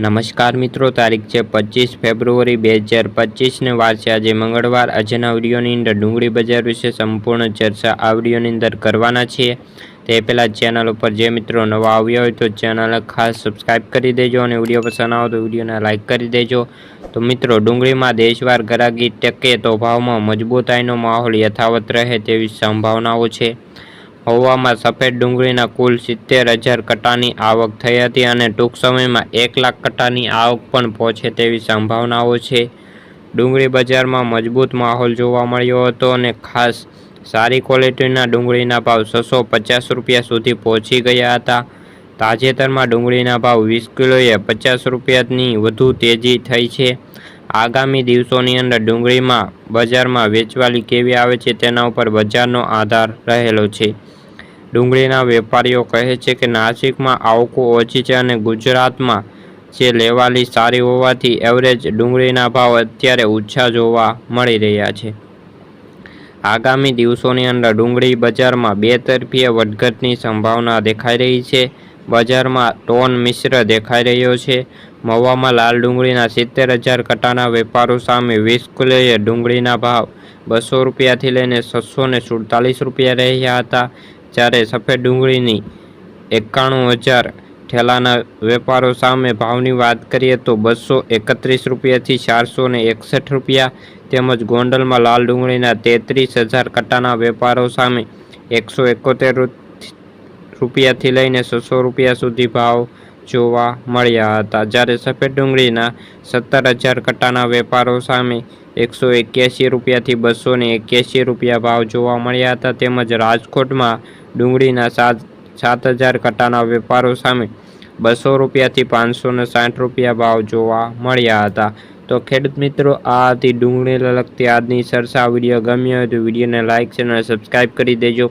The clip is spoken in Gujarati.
નમસ્કાર મિત્રો, તારીખ છે પચીસ ફેબ્રુઆરી બે હજાર પચીસને વાર છે. આજે મંગળવાર આજના વિડીયોની અંદર ડુંગળી બજાર વિશે સંપૂર્ણ ચર્ચા આ અંદર કરવાના છીએ. તે પહેલાં ચેનલ ઉપર જે મિત્રો નવા આવ્યા હોય તો ચેનલ ખાસ સબસ્ક્રાઈબ કરી દેજો અને વીડિયો પસંદ આવે તો વિડીયોને લાઇક કરી દેજો. તો મિત્રો, ડુંગળીમાં દેશવાર ગરાગી ટકે તો ભાવમાં મજબૂતાઈનો માહોલ યથાવત રહે તેવી સંભાવનાઓ છે. મહુવામાં સફેદ ડુંગળીના કુલ સિત્તેર હજાર કટ્ટાની આવક થઈ હતી અને ટૂંક સમયમાં એક લાખ કટ્ટાની આવક પણ પહોંચે તેવી સંભાવનાઓ છે. ડુંગળી બજારમાં મજબૂત માહોલ જોવા મળ્યો હતો અને ખાસ સારી ક્વોલિટીના ડુંગળીના ભાવ છસો પચાસ રૂપિયા સુધી પહોંચી ગયા હતા. તાજેતરમાં ડુંગળીના ભાવ વીસ કિલોએ પચાસ રૂપિયાની વધુ તેજી થઈ છે. આગામી દિવસોની અંદર ડુંગળીમાં બજારમાં વેચવાલી કેવી આવે છે તેના ઉપર બજારનો આધાર રહેલો છે. ડુંગળીના વેપારીઓ કહે છે કે નાસિકમાં આવકો ઓછી છે અને ગુજરાતમાં જે લેવાલી સારી હોવાથી એવરેજ ડુંગળીના ભાવ અત્યારે ઓછા જોવા મળી રહ્યા છે. આગામી દિવસોની અંદર ડુંગળી બજારમાં બે તરફીય વધઘટની સંભાવના દેખાઈ રહી છે. બજારમાં ટોન મિશ્ર દેખાઈ રહ્યો છે. મવામાં લાલ ડુંગળીના સિત્તેર હજાર કટાના વેપારો સામે વીસ કિલોએ ડુંગળીના ભાવ બસો રૂપિયાથી લઈને છસો ને સુડતાલીસ રૂપિયા રહ્યા હતા, જ્યારે સફેદ ડુંગળીની એકાણું હજાર ઠેલાના વેપારો સામે ભાવની વાત કરીએ તો બસો એકત્રીસ રૂપિયાથી ચારસો ને એકસઠ રૂપિયા તેમજ ગોંડલમાં લાલ ડુંગળીના તેત્રીસ હજાર કટાના વેપારો સામે એકસો એકોતેર રૂપિયાથી લઈને છસો રૂપિયા સુધી ભાવ જોવા મળ્યા હતા. જ્યારે સફેદ ડુંગળીના સત્તર હજાર કટ્ટાના વેપારો સામે એકસો એક્યાસી રૂપિયાથી બસો ને એક્યાસી રૂપિયા ભાવ જોવા મળ્યા હતા, તેમજ રાજકોટમાં ડુંગળીના સાત સાત હજાર કટ્ટાના વેપારો સામે બસો રૂપિયાથી પાંચસો ને સાઠ રૂપિયા ભાવ જોવા મળ્યા હતા. તો ખેડૂત મિત્રો, આ હતી ડુંગળીને લગતી આજની ચર્ચા વીડિયો. ગમ્યો હોય તો વિડીયોને લાઇક છે અને સબસ્ક્રાઈબ કરી દેજો.